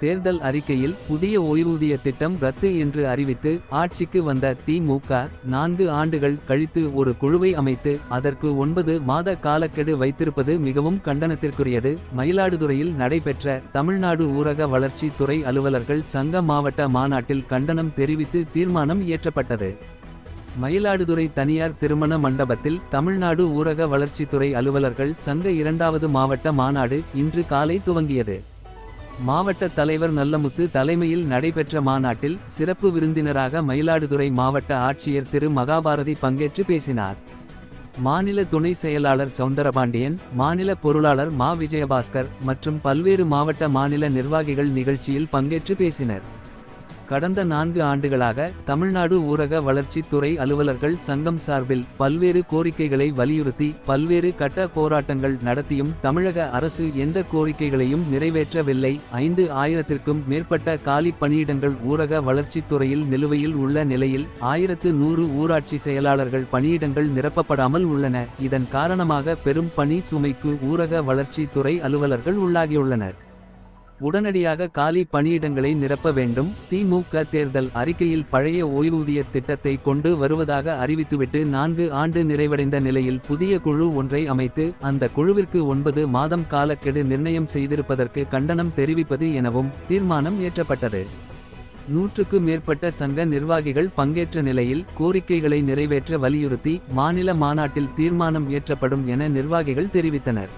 தேர்தல் அறிக்கையில் புதிய ஓய்வூதிய திட்டம் ரத்து என்று அறிவித்து ஆட்சிக்கு வந்த திமுக நான்கு ஆண்டுகள் கழித்து ஒரு குழுவை அமைத்து அதற்கு ஒன்பது மாத காலக்கெடு வைத்திருப்பது மிகவும் கண்டனத்திற்குரியது. மயிலாடுதுறையில் நடைபெற்ற தமிழ்நாடு ஊரக வளர்ச்சி துறை அலுவலர்கள் சங்க மாவட்ட மாநாட்டில் கண்டனம் தெரிவித்து தீர்மானம் இயற்றப்பட்டது. மயிலாடுதுறை தனியார் திருமண மண்டபத்தில் தமிழ்நாடு ஊரக வளர்ச்சித்துறை அலுவலர்கள் சங்க இரண்டாவது மாவட்ட மாநாடு இன்று காலை துவங்கியது. மாவட்ட தலைவர் நல்லமுத்து தலைமையில் நடைபெற்ற மாநாட்டில் சிறப்பு விருந்தினராக மயிலாடுதுறை மாவட்ட ஆட்சியர் திரு. மகாபாரதி பங்கேற்று பேசினார். மாநில துணை செயலாளர் சவுந்தரபாண்டியன் மாநில பொருளாளர் மா. விஜயபாஸ்கர் மற்றும் பல்வேறு மாவட்ட மாநில நிர்வாகிகள் நிகழ்ச்சியில் பங்கேற்று பேசினர். கடந்த நான்கு ஆண்டுகளாக தமிழ்நாடு ஊரக வளர்ச்சித் துறை அலுவலர்கள் சங்கம் சார்பில் பல்வேறு கோரிக்கைகளை வலியுறுத்தி பல்வேறு கட்ட போராட்டங்கள் நடத்தியும் தமிழக அரசு எந்த கோரிக்கைகளையும் நிறைவேற்றவில்லை. ஐந்து ஆயிரத்திற்கும் மேற்பட்ட காலி பணியிடங்கள் ஊரக வளர்ச்சித் துறையில் நிலுவையில் உள்ள நிலையில் ஆயிரத்து நூறு ஊராட்சி செயலாளர்கள் பணியிடங்கள் நிரப்பப்படாமல் உள்ளன. இதன் காரணமாக பெரும் பணி சுமைக்கு ஊரக வளர்ச்சித் துறை அலுவலர்கள் உள்ளாகியுள்ளனர். உடனடியாக காலி பணியிடங்களை நிரப்ப வேண்டும். திமுக தேர்தல் அறிக்கையில் பழைய ஓய்வூதிய திட்டத்தை கொண்டு வருவதாக அறிவித்துவிட்டு நான்கு ஆண்டு நிறைவடைந்த நிலையில் புதிய குழு ஒன்றை அமைத்து அந்த குழுவிற்கு ஒன்பது மாதம் காலக்கெடு நிர்ணயம் செய்திருப்பதற்கு கண்டனம் தெரிவிப்பது எனவும் தீர்மானம் இயற்றப்பட்டது நூற்றுக்கு மேற்பட்ட சங்க நிர்வாகிகள் பங்கேற்ற நிலையில் கோரிக்கைகளை நிறைவேற்ற வலியுறுத்தி மாநில மாநாட்டில் தீர்மானம் இயற்றப்படும் என நிர்வாகிகள் தெரிவித்தனர்.